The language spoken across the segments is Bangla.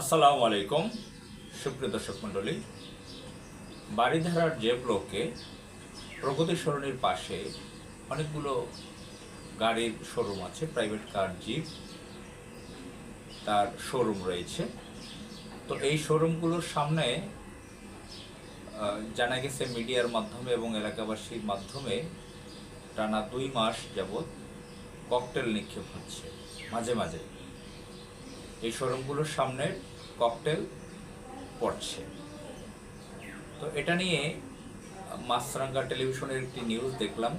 আসসালামু আলাইকুম, সুপ্রিয় দর্শক মণ্ডলী। বাড়িধারার যে ব্লকে প্রগতি সরণির পাশে অনেকগুলো গাড়ির শোরুম আছে প্রাইভেট কার জিপ তার শোরুম রয়েছে। তো এই শোরুমগুলোর সামনে জানা গেছে মিডিয়ার মাধ্যমে এবং এলাকাবাসীর মাধ্যমে টানা দুই মাস যাবৎ ককটেল নিক্ষেপ হচ্ছে, মাঝে মাঝে। এই শোরুমগুলোর সামনে ককটেল পড়ছে। তো এটা নিয়ে মাছরাঙ্গা টেলিভিশনের একটি নিউজ দেখলাম।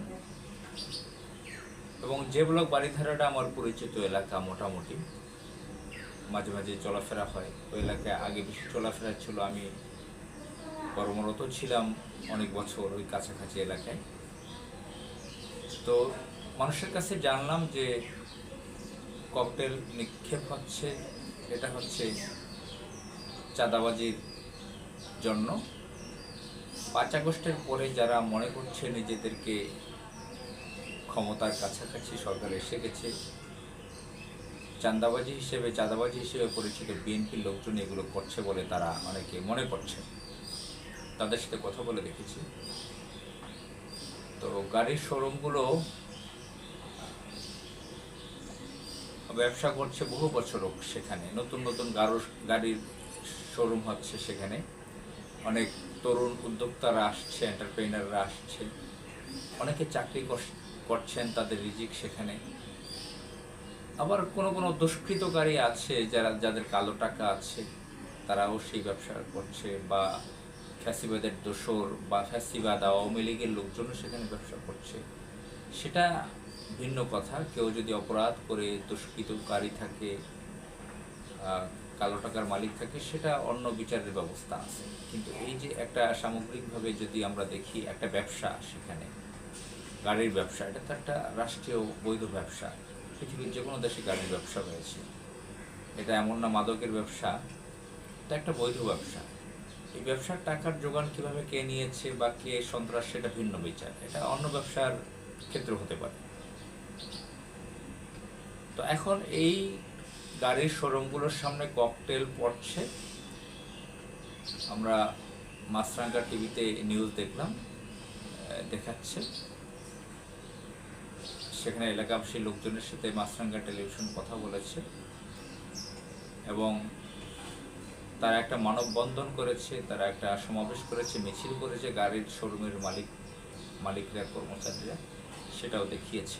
এবং যে ব্লক বাড়িধারাটা আমার পরিচিত এলাকা মোটামুটি, মাঝে মাঝে চলাফেরা হয়, ওই এলাকায় আগে বেশি চলাফেরা ছিল, আমি কর্মরত ছিলাম অনেক বছর ওই কাছাকাছি এলাকায়। তো মানুষের কাছে জানলাম যে ককটেল নিক্ষেপ হচ্ছে, এটা হচ্ছে চাঁদাবাজির জন্য। পাঁচ আগস্টের পরে যারা মনে করছে নিজেদেরকে ক্ষমতার কাছাকাছি সরকার এসে গেছে, চাঁদাবাজি হিসেবে চাঁদাবাজি হিসেবে পরিচিত বিএনপির লোকজন এগুলো করছে বলে তারা অনেকে মনে করছে। তাদের সাথে কথা বলে দেখেছি। তো গাড়ির শোরুমগুলো ব্যবসা করছে বহু বছর সেখানে। নতুন নতুন গাড়ো গাড়ির শোরুম হচ্ছে সেখানে। অনেক তরুণ উদ্যোক্তারা আসছে এন্টারপ্রেনাররা আসছে। অনেকে চাকরি কর- করছেন, তাদের রিজিক সেখানে। আবার কোনো কোনো দুষ্কৃতকারী আছে যারা, যাদের কালো টাকা আছে, তারাও সেই ব্যবসা করছে বা ফ্যাসিবাদের দোসর বা ফ্যাসিবাদ, আওয়ামী লীগের লোকজনও সেখানে ব্যবসা করছে। সেটা ভিন্ন কথা। কেউ যদি অপরাধ করে দুষ্কৃতকারী থাকে কালো টাকার মালিক থাকে, সেটা অন্য বিচারের ব্যবস্থা আছে। কিন্তু এই যে একটা সামগ্রিকভাবে যদি আমরা দেখি একটা ব্যবসা সেখানে, গাড়ির ব্যবসা, এটা তো একটা রাষ্ট্রীয় বৈধ ব্যবসা। পৃথিবীর যে কোনো দেশে গাড়ির ব্যবসা রয়েছে। এটা এমন না মাদকের ব্যবসা, এটা একটা বৈধ ব্যবসা। এই ব্যবসার টাকার যোগান কীভাবে কে নিয়েছে বা কে সন্ত্রাস, সেটা ভিন্ন বিচার। এটা অন্য ব্যবসার ক্ষেত্র হতে পারে। তো এখন এই গাড়ির শোরুমগুলোর সামনে ককটেল পড়ছে। আমরা মাছরাঙ্গা টিভিতে নিউজ দেখলাম দেখাচ্ছে। সেখানে এলাকাবাসী লোকজনের সাথে মাছরাঙ্গা টেলিভিশন কথা বলেছে এবং তারা একটা মানববন্ধন করেছে, তারা একটা সমাবেশ করেছে, মিছিল করেছে গাড়ির শোরুমের মালিক, মালিকরা, কর্মচারীরা, সেটাও দেখিয়েছে।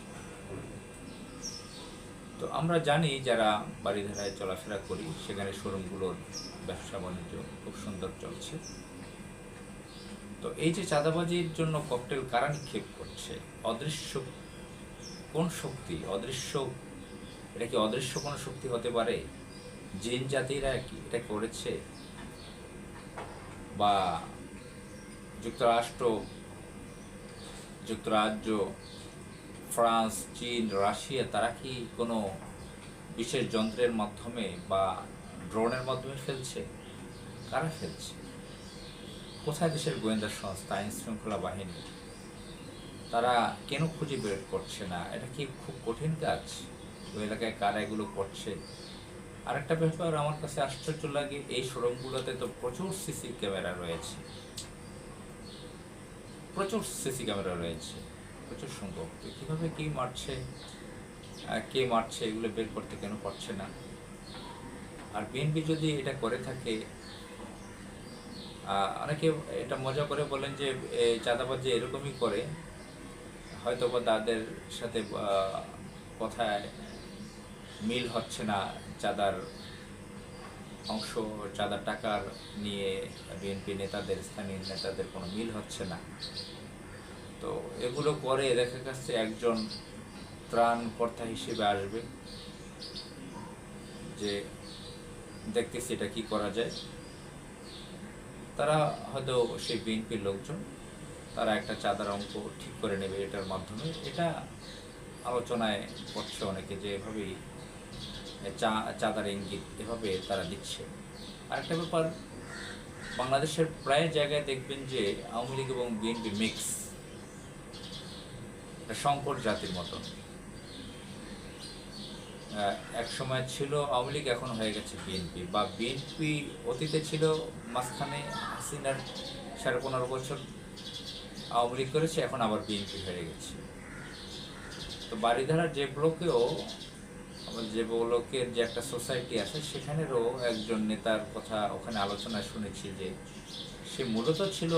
তো আমরা জানি যারা বাড়িধারায় চলাফেরা করি, সেখানে শোরুমগুলোর ব্যবসা বাণিজ্য খুব সুন্দর চলছে। তো এই যে চাঁদাবাজির জন্য ককটেল কারা নিক্ষেপ করছে? অদৃশ্য কোন শক্তি? অদৃশ্য, এটা কি অদৃশ্য কোনো শক্তি হতে পারে? জিন জাতিরা কি এটা করেছে? বা যুক্তরাষ্ট্র, যুক্তরাজ্য ফ্রান্স, চীন, রাশিয়া, তারা কি কোনো বিশেষ যন্ত্রের মাধ্যমে বা ড্রোনের মাধ্যমে ফেলছে? কারা ফেলছে? কোথায় দেশের গোয়েন্দা সংস্থা আইন শৃঙ্খলা বাহিনী? তারা কেন খুঁজে বের করছে না? এটা কি খুব কঠিন কাজ? ওই এলাকায় কারা এগুলো করছে? আরেকটা ব্যাপার আমার কাছে আশ্চর্য লাগে, এই শোরুমগুলোতে তো প্রচুর সিসি ক্যামেরা রয়েছে। প্রচুর সিসি ক্যামেরা রয়েছে। প্রচুর সংখ্যক তো কীভাবে কি মারছে কে মারছে এগুলো বের করতে কেন পারছে না? আর বিএনপি যদি এটা করে থাকে অনেকে এটা মজা করে বলেন যে এ, চাঁদাবাজ যে এরকমই করে হয়তো বা তাদের সাথে কথায় মিল হচ্ছে না চাঁদার অংশ চাঁদার টাকার নিয়ে বিএনপি নেতাদের স্থানীয় নেতাদের কোনো মিল হচ্ছে না। তো এগুলো করে দেখা যাচ্ছে একজন ত্রাণকর্তা হিসেবে আসবে। যে দেখতেছি এটা কি করা যায়। তারা হয়তো সেই বিএনপির লোকজন, তারা একটা চাঁদার অঙ্ক ঠিক করে নেবে এটার মাধ্যমে। এটা আলোচনায় করছে অনেকে যে এভাবেই চা, চাঁদার ইঙ্গিত এভাবে তারা দিচ্ছে। আরেকটা ব্যাপার, বাংলাদেশের প্রায় জায়গায় দেখবেন যে আওয়ামী লীগ এবং বিএনপি মিক্স। সংকট জাতির মতো। এক সময় ছিল আওয়ামী লীগ, এখন হয়ে গেছে বিএনপি বা বিএনপি অতীতে ছিল মাঝখানে হাসিনার সাড়ে পনেরো বছর আওয়ামী লীগ করেছে, এখন আবার বিএনপি হয়ে গেছে। তো বাড়িধারার যে ব্লকেও যে ব্লকের যে একটা সোসাইটি আছে, সেখানেরও একজন নেতার কথা ওখানে আলোচনায় শুনেছি যে সে মূলত ছিল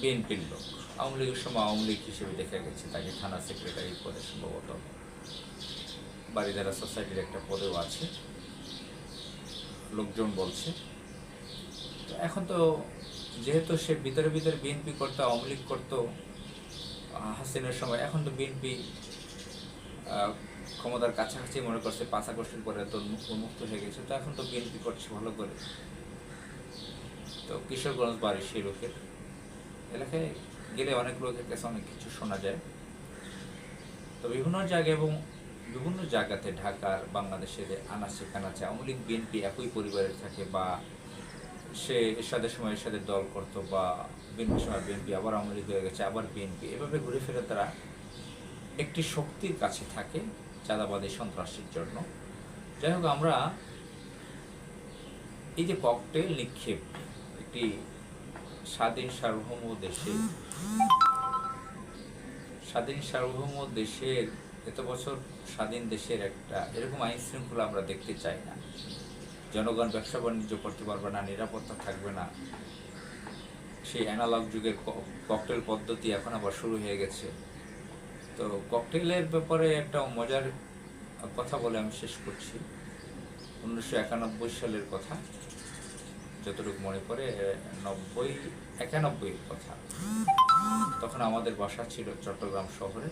বিএনপির লোক। আওয়ামী লীগের সময় আওয়ামী লীগ হিসেবে দেখা গেছে, তাকে থানা সেক্রেটারি পদে সম্ভবত বাড়িধারা সোসাইটির একটা পদেও আছে। লোকজন বলছে। তো এখন তো যেহেতু সে ভিতরে ভিতরে বিএনপি করতো, আওয়ামী লীগ করতো হাসিনার সময়, এখন তো বিএনপি ক্ষমতার কাছাকাছি মনে করছে, পাঁচ আগস্টের পরে তো মুক্ত মুক্ত হয়ে গেছে, তো এখন তো বিএনপি করছে ভালো করে। তো কিশোরগঞ্জ বাড়ি সেই লোকের এলাকায় গেলে অনেক লোকের কাছে অনেক কিছু শোনা যায়। তো বিভিন্ন জায়গায় এবং বিভিন্ন জায়গাতে ঢাকার বাংলাদেশের আনাচে কানাচে আওয়ামী লীগ, বিএনপি একই পরিবারের থাকে বা সে এরশাদের সময় এরশাদের দল করতো বা বিএনপি সময় বিএনপি, আবার আওয়ামী লীগ হয়ে গেছে, আবার বিএনপি। এভাবে ঘুরে ফিরে তারা একটি শক্তির কাছে থাকে চাঁদাবাদী সন্ত্রাসের জন্য। যাই হোক, আমরা এই যে ককটেল নিক্ষেপ, একটি স্বাধীন সার্বভৌম দেশে স্বাধীন সার্বভৌম দেশের এত বছর স্বাধীন দেশের একটা এরকম আইন শৃঙ্খলা আমরা দেখতে চাই না। জনগণ ব্যবসা বাণিজ্য করতে পারবে না, নিরাপত্তা থাকবে না। সেই অ্যানালগ যুগের ককটেল পদ্ধতি এখন আবার শুরু হয়ে গেছে। তো ককটেলের ব্যাপারে একটা মজার কথা বলে আমি শেষ করছি। উনিশশো একানব্বই সালের কথা। যতটুকু মনে পড়ে, নব্বই একানব্বইয়ের কথা। তখন আমাদের বাসা ছিল চট্টগ্রাম শহরে।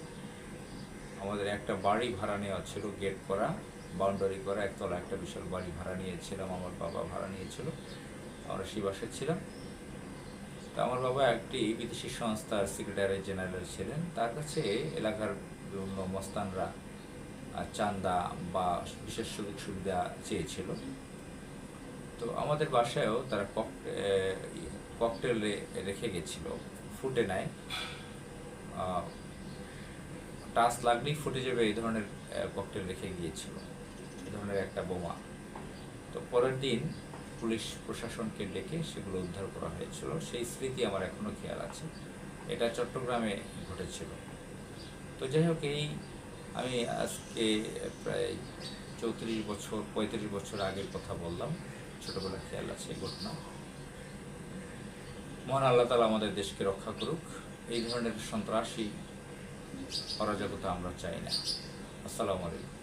আমাদের একটা বাড়ি ভাড়া নেওয়া ছিল গেট করা বাউন্ডারি করা, একতলা একটা বিশাল বাড়ি ভাড়া নিয়েছিলাম, আমার বাবা ভাড়া নিয়েছিল, আমরা বাসায় ছিলাম। তো আমার বাবা একটি বিদেশি সংস্থার সেক্রেটারি জেনারেল ছিলেন। তার কাছে এলাকার বিভিন্ন মস্তানরা, চান্দা বা বিশেষ সুযোগ সুবিধা চেয়েছিল। তো আমাদের বাসায়ও তারা ককটেলে রেখে গেছিল, ফুটে নেয় টাচ লাগলেই ফুটে যাবে এই ধরনের ককটেল রেখে গিয়েছিল, এই ধরনের একটা বোমা। তো পরের দিন পুলিশ প্রশাসনকে ডেকে সেগুলো উদ্ধার করা হয়েছিল। সেই স্মৃতি আমার এখনও খেয়াল আছে। এটা চট্টগ্রামে ঘটেছিল। তো যাই হোক, এই আমি আজকে প্রায় চৌত্রিশ বছর, পঁয়ত্রিশ বছর আগের কথা বললাম। ছোটবেলা খেয়াল আছে ঘটনা। মহান আল্লাহ তালা আমাদের দেশকে রক্ষা করুক। এই ধরনের সন্ত্রাসী অরাজকতা আমরা চাই না। আসসালামু আলাইকুম।